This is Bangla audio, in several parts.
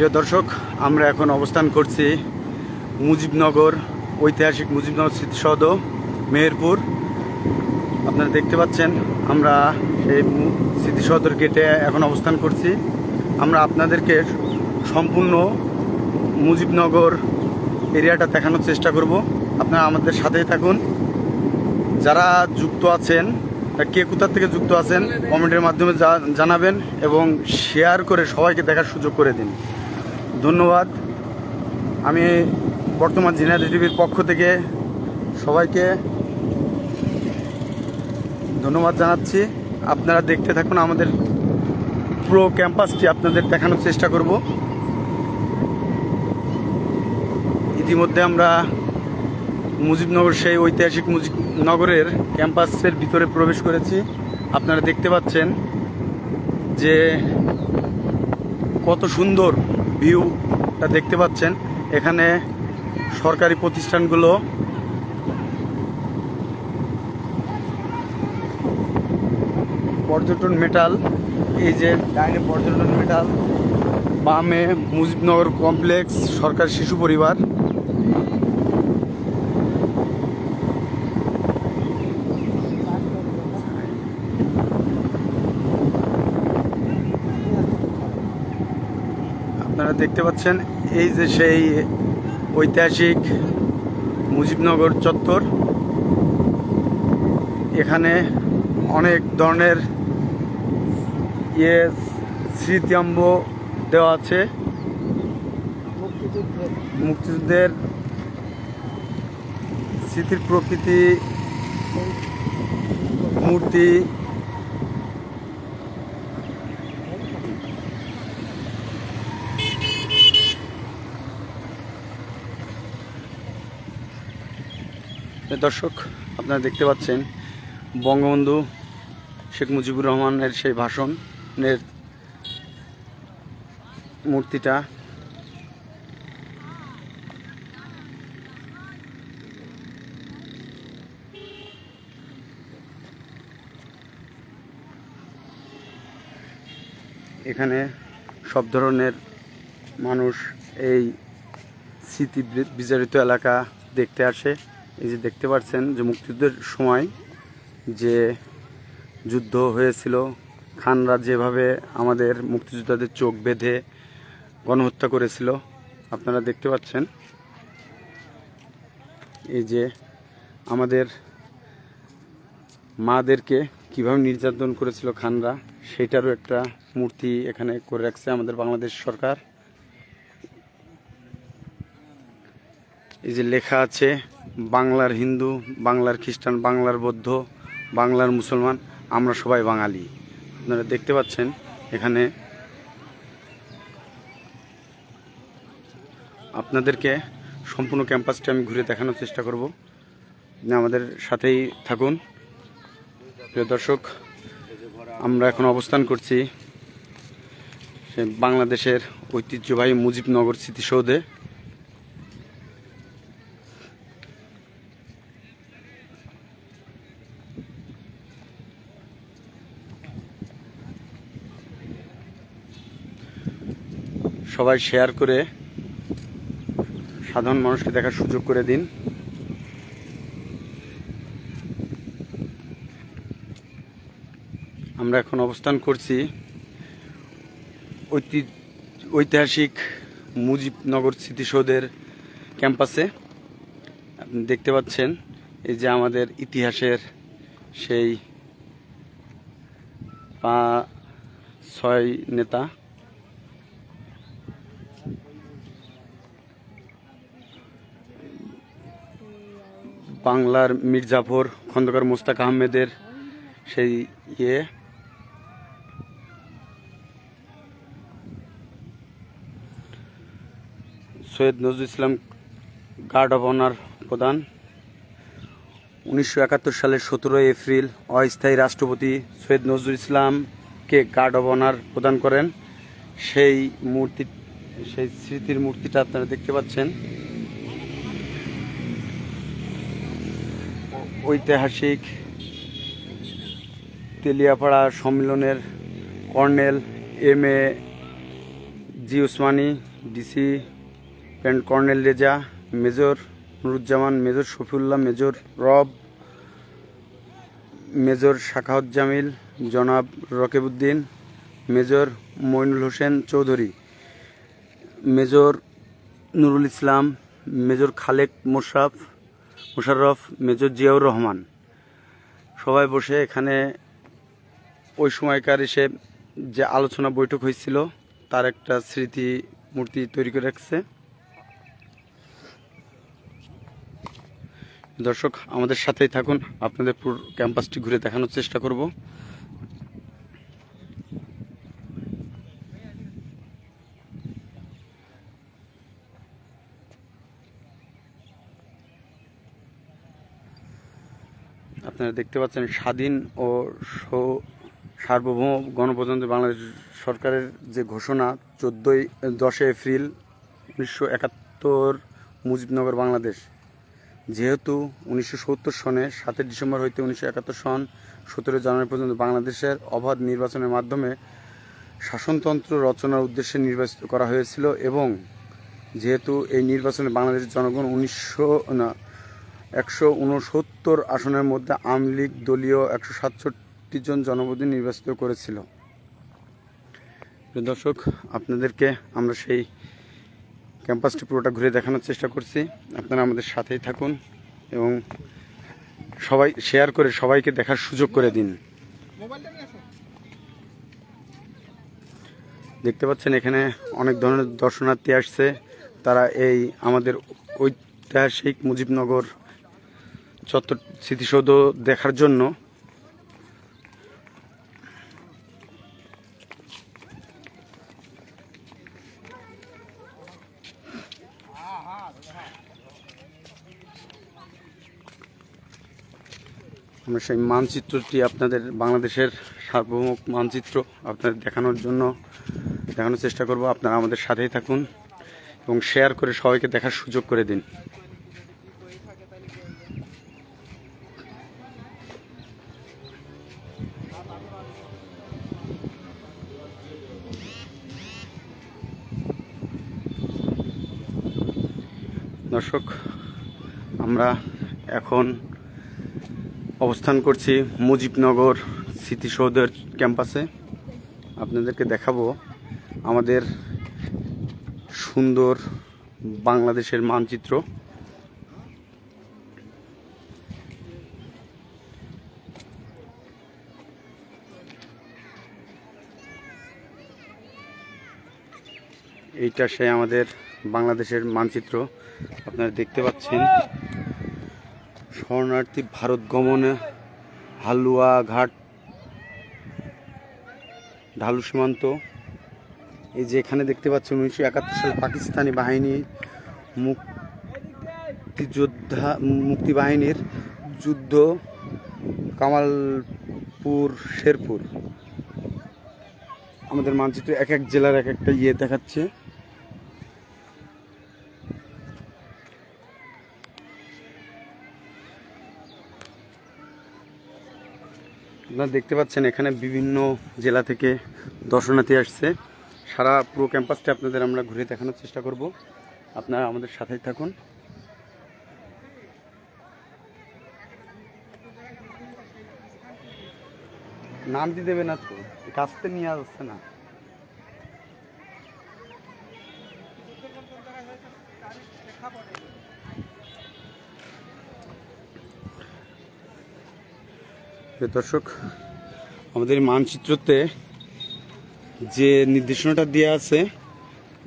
প্রিয় দর্শক, আমরা এখন অবস্থান করছি মুজিবনগর ঐতিহাসিক মুজিবনগর স্মৃতিসৌধ, মেহেরপুর। আপনারা দেখতে পাচ্ছেন, আমরা এই স্মৃতিসৌধের গেটে এখন অবস্থান করছি। আমরা আপনাদেরকে সম্পূর্ণ মুজিবনগর এরিয়াটা দেখানোর চেষ্টা করব। আপনারা আমাদের সাথেই থাকুন। যারা যুক্ত আছেন কে কোথার থেকে যুক্ত আছেন, কমেন্টের মাধ্যমে জানাবেন এবং শেয়ার করে সবাইকে দেখার সুযোগ করে দিন। ধন্যবাদ। আমি বর্তমান জিনাদি টিভির পক্ষ থেকে সবাইকে ধন্যবাদ জানাচ্ছি। আপনারা দেখতে থাকুন আমাদের পুরো ক্যাম্পাসটি, আপনাদের দেখানোর চেষ্টা করব। ইতিমধ্যে আমরা মুজিবনগর সেই ঐতিহাসিক মুজিবনগরের ক্যাম্পাসের ভিতরে প্রবেশ করেছি। আপনারা দেখতে পাচ্ছেন যে কত সুন্দর ভিউটা দেখতে পাচ্ছেন। এখানে সরকারি প্রতিষ্ঠানগুলো পর্যটন মেটাল, এই যে ডাইনে পর্যটন মেটাল, বামে মুজিবনগর কমপ্লেক্স, সরকার শিশু পরিবার। দেখতে পাচ্ছেন, এই যে সেই ঐতিহাসিক মুজিবনগর চত্বর, এখানে অনেক ধরনের ইয়ে স্মৃতিম্ব দেওয়া আছে। মুক্তিযুদ্ধের স্মৃতির প্রকৃতি, মূর্তি দর্শক, আপনারা দেখতে পাচ্ছেন বঙ্গবন্ধু শেখ মুজিবুর রহমানের সেই ভাষণের মূর্তিটা। এখানে সব ধরনের মানুষ এই স্মৃতি বি- বিজড়িত এলাকা দেখতে আসে। এই যে দেখতে পাচ্ছেন যে মুক্তিযুদ্ধের সময় যে যুদ্ধ হয়েছিল খানরা যেভাবে আমাদের মুক্তিযোদ্ধাদের চোখ বেঁধে গণহত্যা করেছিল, আপনারা দেখতে পাচ্ছেন। এই যে আমাদের মাদেরকে কীভাবে নির্যাতন করেছিল খানরা, সেটারও একটা মূর্তি এখানে করে রাখছে আমাদের বাংলাদেশ সরকার। এই যে লেখা আছে, বাংলার হিন্দু, বাংলার খ্রিস্টান, বাংলার বৌদ্ধ, বাংলার মুসলমান, আমরা সবাই বাঙালি। আপনারা দেখতে পাচ্ছেন এখানে আপনাদেরকে সম্পূর্ণ ক্যাম্পাসটি আমি ঘুরে দেখানোর চেষ্টা করব। আমাদের সাথেই থাকুন। প্রিয় দর্শক, আমরা এখন অবস্থান করছি বাংলাদেশের ঐতিহ্যবাহী মুজিবনগর স্মৃতিসৌধে। সবাই শেয়ার করে সাধারণ মানুষকে দেখার সুযোগ করে দিন। আমরা এখন অবস্থান করছি ঐতি- ঐতিহাসিক মুজিবনগর স্মৃতিসৌধের ক্যাম্পাসে। আপনি দেখতে পাচ্ছেন এই যে আমাদের ইতিহাসের সেই পা ছয় নেতা। বাংলার মির্জাফর খন্দকার মোস্তাক আহমেদের সেই ইয়ে। Syed Nazrul Islam guard of honour প্রদান। উনিশশো একাত্তর সালের সতেরোই এপ্রিল অস্থায়ী রাষ্ট্রপতি সৈয়দ নজরুল ইসলামকে গার্ড অফ অনার প্রদান করেন। সেই মূর্তি সেই স্মৃতির মূর্তিটা আপনারা দেখতে পাচ্ছেন। ঐতিহাসিক তেলিয়াপাড়া সম্মেলনের colonel M A G Osmani, DC pant colonel Reza, major Nuruzzaman, major Shafiullah, major Rob, major Shakhawat Jamil জনাব Rakebuddin, major Mainul Hossain Chowdhury, major Nurul Islam, major Khalek মোশাফ Mosharraf major Ziaur Rahman. সবাই বসে এখানে ওই সময়কার এসে যে আলোচনা বৈঠক হয়েছিল, তার একটা স্মৃতি মূর্তি তৈরি করে রাখছে। দর্শক, আমাদের সাথেই থাকুন। আপনাদের পুরো ক্যাম্পাসটি ঘুরে দেখানোর চেষ্টা করব। দেখতে পাচ্ছেন স্বাধীন ও সার্বভৌম গণপ্রজাতন্ত্রী বাংলাদেশ সরকারের যে ঘোষণা, চোদ্দোই দশই এপ্রিল উনিশশো একাত্তর মুজিবনগর, বাংলাদেশ। যেহেতু উনিশশো সত্তর সনে সাতই ডিসেম্বর হইতে উনিশশো একাত্তর সন সতেরো জানুয়ারি পর্যন্ত বাংলাদেশের অবাধ নির্বাচনের মাধ্যমে শাসনতন্ত্র রচনার উদ্দেশ্যে নির্বাচিত করা হয়েছিল এবং যেহেতু এই নির্বাচনে বাংলাদেশের জনগণ উনিশশো, না একশো উনসত্তর আসনের মধ্যে আওয়ামী লীগ দলীয় একশো সাতষট্টি জন জনপ্রতিনিধি নির্বাচিত করেছিল। দর্শক, আপনাদেরকে আমরা সেই ক্যাম্পাসটি পুরোটা ঘুরে দেখানোর চেষ্টা করছি। আপনারা আমাদের সাথেই থাকুন এবং সবাই শেয়ার করে সবাইকে দেখার সুযোগ করে দিন। দেখতে পাচ্ছেন, এখানে অনেক ধরনের দর্শনার্থী আসছে। তারা এই আমাদের ঐতিহাসিক মুজিবনগর চত্বর স্মৃতিসৌধ দেখার জন্য। আমরা সেই মানচিত্রটি আপনাদের, বাংলাদেশের সার্বভৌম মানচিত্র আপনাদের দেখানোর জন্য দেখানোর চেষ্টা করব। আপনারা আমাদের সাথেই থাকুন এবং শেয়ার করে সবাইকে দেখার সুযোগ করে দিন। দর্শক, আমরা এখন অবস্থান করছি মুজিবনগর স্মৃতিসৌধের ক্যাম্পাসে। আপনাদেরকে দেখাবো আমাদের সুন্দর বাংলাদেশের মানচিত্র। এইটা সে আমাদের বাংলাদেশের মানচিত্র আপনারা দেখতে পাচ্ছেন। শরণার্থী ভারত গমনে হালুয়া ঘাট, ঢালু সীমান্ত। এই যে এখানে দেখতে পাচ্ছেন উনিশশো একাত্তর সালে পাকিস্তানি বাহিনী মুক্তিযোদ্ধা, মুক্তি বাহিনীর যুদ্ধ কামালপুর, শেরপুর। আমাদের মানচিত্র এক এক জেলার এক একটা ইয়ে দেখাচ্ছে। আপনারা দেখতে পাচ্ছেন এখানে বিভিন্ন জেলা থেকে দর্শনার্থী আসছে। সারা পুরো ক্যাম্পাসটা আপনাদের আমরা ঘুরে দেখানোর চেষ্টা করব। আপনারা আমাদের সাথেই থাকুন। নামটি দেবে না তো কাস্তে নিয়ে আসছে না। দর্শক, আমাদের মানচিত্রতে যে নির্দেশনাটা দেওয়া আছে,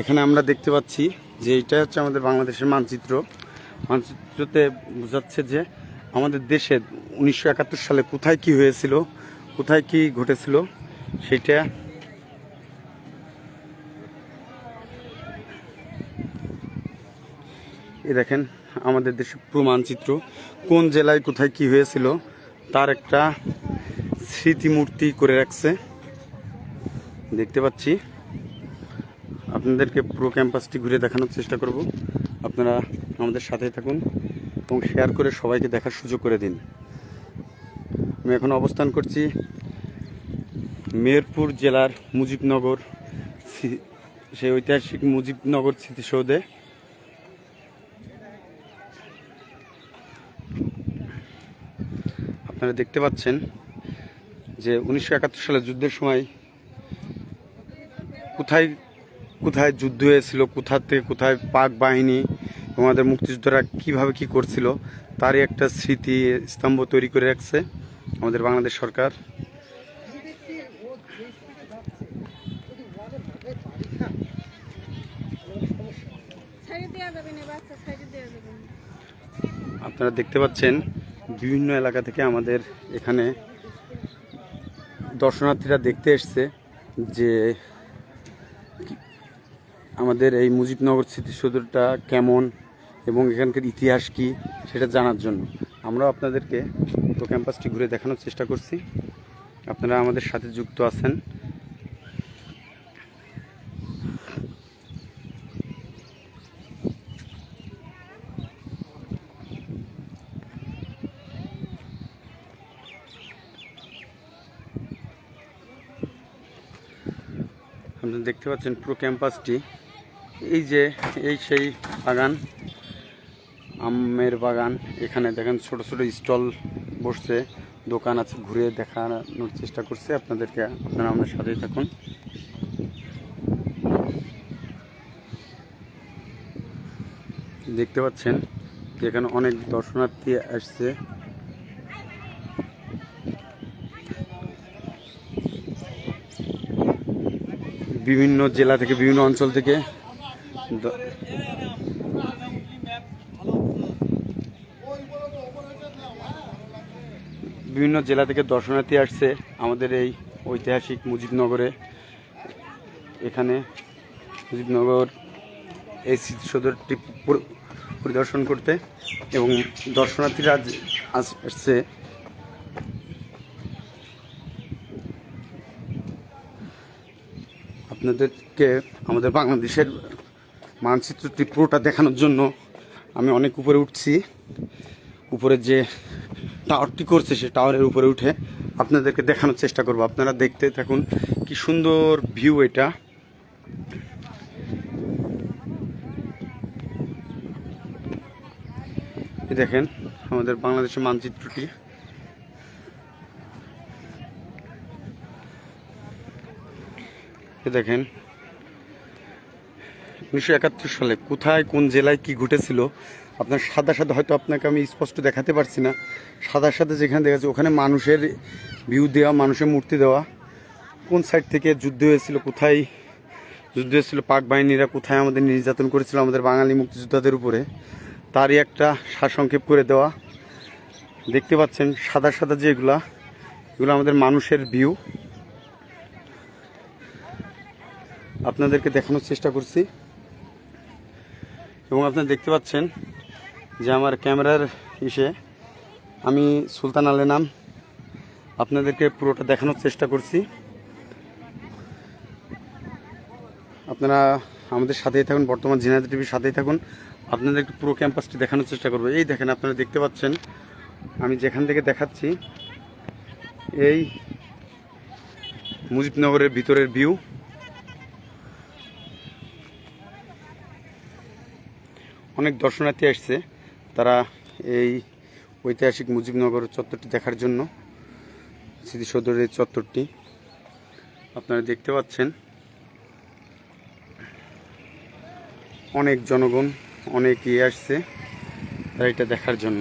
এখানে আমরা দেখতে পাচ্ছি যে এটা হচ্ছে আমাদের বাংলাদেশের মানচিত্র। মানচিত্রতে বোঝাচ্ছে যে আমাদের দেশে উনিশশো একাত্তর সালে কোথায় কি হয়েছিল, কোথায় কি ঘটেছিল, সেটা এ দেখেন, আমাদের দেশের পুরো মানচিত্র, কোন জেলায় কোথায় কি হয়েছিল তার একটা স্মৃতিমূর্তি করে রাখছে। দেখতে পাচ্ছি। আপনাদেরকে পুরো ক্যাম্পাসটি ঘুরে দেখানোর চেষ্টা করব। আপনারা আমাদের সাথে থাকুন এবং শেয়ার করে সবাইকে দেখার সুযোগ করে দিন। আমি এখন অবস্থান করছি মেহেরপুর জেলার মুজিবনগর সেই ঐতিহাসিক মুজিবনগর স্মৃতিসৌধে। আপনারা দেখতে পাচ্ছেন যে উনিশশো একাত্তর সালে যুদ্ধের সময় কোথায় কোথায় যুদ্ধ হয়েছিল কোথা থেকে কোথায় পাক বাহিনী আমাদের মুক্তিযোদ্ধারা কীভাবে কি করছিল তারই একটা স্মৃতি স্তম্ভ তৈরি করে রাখছে আমাদের বাংলাদেশ সরকার। আপনারা দেখতে পাচ্ছেন বিভিন্ন এলাকা থেকে আমাদের এখানে দর্শনার্থীরা দেখতে এসছে যে আমাদের এই মুজিবনগর স্মৃতিসৌধটা কেমন এবং এখানকার ইতিহাস কি সেটা জানার জন্য। আমরা আপনাদেরকে পুরো ক্যাম্পাসটি ঘুরে দেখানোর চেষ্টা করছি। আপনারা আমাদের সাথে যুক্ত আছেন। আপনারা দেখতে পাচ্ছেন পুরো ক্যাম্পাসটি। এই যে, এই সেই বাগান, আমের বাগান। এখানে দেখেন ছোট ছোট স্টল বসছে, দোকান আছে ঘুরে দেখানোর চেষ্টা করছে আপনাদেরকে। আপনারা আমাদের সাথেই থাকুন। দেখতে পাচ্ছেন, এখানে অনেক দর্শনার্থী আসছে। বিভিন্ন জেলা থেকে, বিভিন্ন অঞ্চল থেকে। বিভিন্ন জেলা থেকে দর্শনার্থী আসছে আমাদের এই ঐতিহাসিক মুজিবনগরে। এখানে মুজিবনগর এই স্মৃতিসৌধটি পরি- পরিদর্শন করতে এবং দর্শনার্থীরা আসছে। আপনাদেরকে আমাদের বাংলাদেশের মানচিত্রটি পুরোটা দেখানোর জন্য আমি অনেক উপরে উঠছি। উপরে যে টাওয়ারটি করছে সে টাওয়ারের উপরে উঠে আপনাদেরকে দেখানোর চেষ্টা করব। আপনারা দেখতে থাকুন কি সুন্দর ভিউ এটা। দেখেন আমাদের বাংলাদেশের মানচিত্রটি। এ দেখেন, উনিশশো একাত্তর সালে কোথায়, কোন জেলায় কি ঘটেছিল, আপনার সাদা সাদা, হয়তো আপনাকে আমি স্পষ্ট দেখাতে পারছি না, সাদা সাদা যেখানে দেখা যাচ্ছে, ওখানে মানুষের ভিউ দেওয়া, মানুষের মূর্তি দেওয়া, কোন সাইড থেকে যুদ্ধ হয়েছিল, কোথায় যুদ্ধ হয়েছিল, পাক বাহিনীরা কোথায় আমাদের নির্যাতন করেছিল, আমাদের বাঙালি মুক্তিযোদ্ধাদের উপরে, তারই একটা সারসংক্ষেপ করে দেওয়া, দেখতে পাচ্ছেন সাদা সাদা যেগুলা, এগুলো আমাদের মানুষের ভিউ। আপনাদেরকে দেখানোর চেষ্টা করছি। এবং আপনারা দেখতে পাচ্ছেন যে আমার ক্যামেরার ইসে আমি সুলতান আলে নাম। আপনাদেরকে পুরোটা দেখানোর চেষ্টা করছি। আপনারা আমাদের সাথেই থাকুন, বর্তমান জিনাদ টিভির সাথেই থাকুন। আপনাদেরকে পুরো ক্যাম্পাসটি দেখানোর চেষ্টা করব। এই দেখেন, আপনারা দেখতে পাচ্ছেন, আমি যেখান থেকে দেখাচ্ছি, এই মুজিবনগরের ভিতরের ভিউ। অনেক দর্শনার্থী আসছে। তারা এই ঐতিহাসিক মুজিবনগর চত্বরটি দেখার জন্য, স্মৃতিসৌধের এই চত্বরটি। আপনারা দেখতে পাচ্ছেন, অনেক জনগণ, অনেক ইয়ে আসছে তারা এটা দেখার জন্য।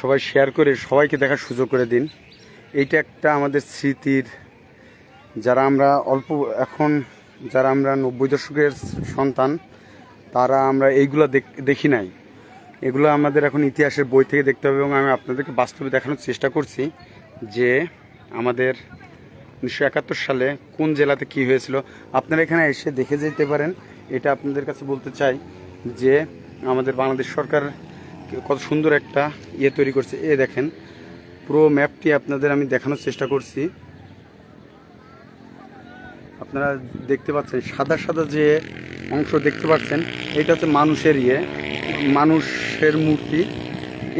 সবাই শেয়ার করে সবাইকে দেখার সুযোগ করে দিন। এইটা একটা আমাদের স্মৃতির, যারা আমরা অল্প এখন, যারা আমরা নব্বই দশকের সন্তান, তারা আমরা এইগুলো দেখ- নাই। এগুলো আমাদের এখন ইতিহাসের বই থেকে দেখতে হবে এবং আমি আপনাদেরকে বাস্তবে দেখানোর চেষ্টা করছি যে আমাদের উনিশশো একাত্তর সালে কোন জেলাতে কি হয়েছিল। আপনারা এখানে এসে দেখে যেতে পারেন। এটা আপনাদের কাছে বলতে চাই যে আমাদের বাংলাদেশ সরকার কত সুন্দর একটা ইয়ে তৈরি করছে। এ দেখেন পুরো ম্যাপটি আপনাদের আমি দেখানোর চেষ্টা করছি। আপনারা দেখতে পাচ্ছেন, সাদা সাদা যে অংশ দেখতে পাচ্ছেন, এটা হচ্ছে মানুষের ইয়ে মানুষের মূর্তি।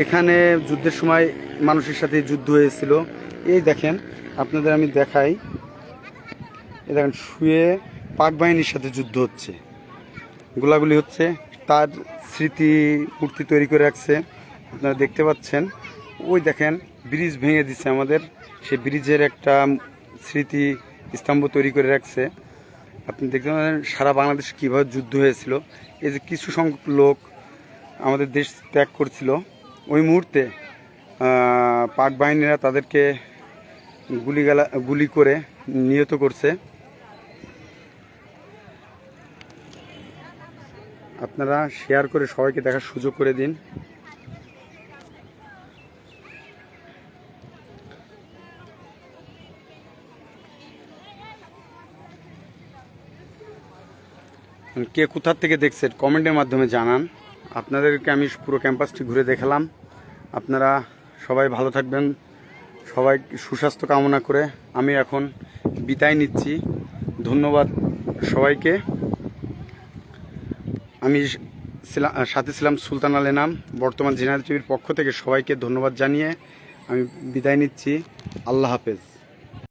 এখানে যুদ্ধের সময় মানুষের সাথে যুদ্ধ হয়েছিল। এই দেখেন, আপনাদের আমি দেখাই। এ দেখেন, শুয়ে পাক বাহিনীর সাথে যুদ্ধ হচ্ছে। গোলাগুলি হচ্ছে, তার স্মৃতি মূর্তি তৈরি করে রাখছে। আপনারা দেখতে পাচ্ছেন, ওই দেখেন ব্রিজ ভেঙে দিচ্ছে আমাদের। সেই ব্রিজের একটা স্মৃতি স্তম্ভ তৈরি করে রাখছে। আপনি দেখতে পাচ্ছেন সারা বাংলাদেশে কীভাবে যুদ্ধ হয়েছিল। এই যে কিছু সংখ্যক লোক আমাদের দেশ ত্যাগ করছিল। ওই মুহূর্তে পাক বাহিনীরা তাদেরকে গুলিগালা, গুলি করে নিহত করছে। আপনারা শেয়ার করে সবাইকে দেখার সুযোগ করে দিন। কে কোথার থেকে দেখছেন কমেন্টের মাধ্যমে জানান। আপনাদেরকে আমি পুরো ক্যাম্পাসটি ঘুরে দেখালাম। আপনারা সবাই ভালো থাকবেন, সবাই সুস্বাস্থ্য কামনা করে আমি এখন বিদায় নিচ্ছি। ধন্যবাদ সবাইকে। আমি সাথে ছিলাম সুলতান আল এনাম বর্তমান জেনারেল টিভির পক্ষ থেকে সবাইকে ধন্যবাদ জানিয়ে আমি বিদায় নিচ্ছি। আল্লাহ হাফেজ।